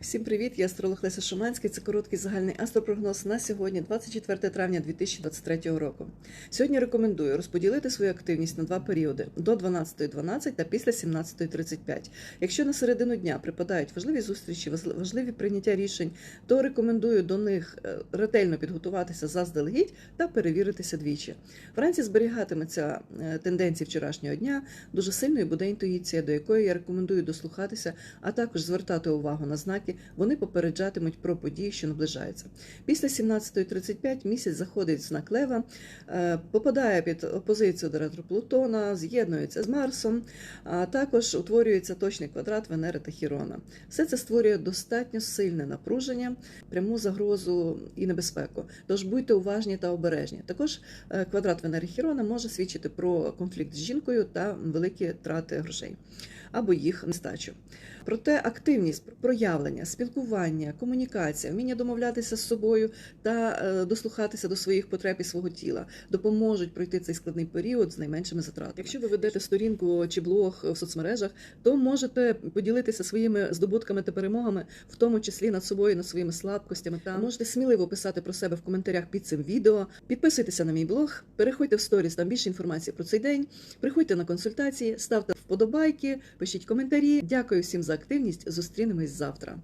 Всім привіт! Я астролог Леся Шуманський. Це короткий загальний астропрогноз на сьогодні, 24 травня 2023 року. Сьогодні рекомендую розподілити свою активність на два періоди до 12.12 та після 17.35. Якщо на середину дня припадають важливі зустрічі, важливі прийняття рішень, то рекомендую до них е, ретельно підготуватися заздалегідь та перевіритися двічі. Вранці зберігатиметься е, тенденції вчорашнього дня. Дуже сильною буде інтуїція, до якої я рекомендую дослухатися, а також звертати увагу на знаки. Вони попереджатимуть про події, що наближаються. Після 17.35 місяць заходить в знак Лева, е, попадає під опозицію до ретро Плутона, з'єднується з Марсом, а також утворюється точний квадрат Венери та Хірона. Все це створює достатньо сильне напруження, пряму загрозу і небезпеку. Тож будьте уважні та обережні. Також е, квадрат Венери Хірона може свідчити про конфлікт з жінкою та великі трати грошей або їх нестачу. Проте активність, проявлення, спілкування, комунікація, вміння домовлятися з собою та е, дослухатися до своїх потреб і свого тіла допоможуть пройти цей складний період з найменшими затратами. Якщо ви ведете сторінку чи блог в соцмережах, то можете поділитися своїми здобутками та перемогами, в тому числі над собою, над своїми слабкостями. Та можете сміливо писати про себе в коментарях під цим відео. Підписуйтеся на мій блог, переходьте в сторіс, там більше інформації про цей день. Приходьте на консультації, ставте вподобайки, пишіть коментарі. Дякую всім за активність. Зустрінемось завтра.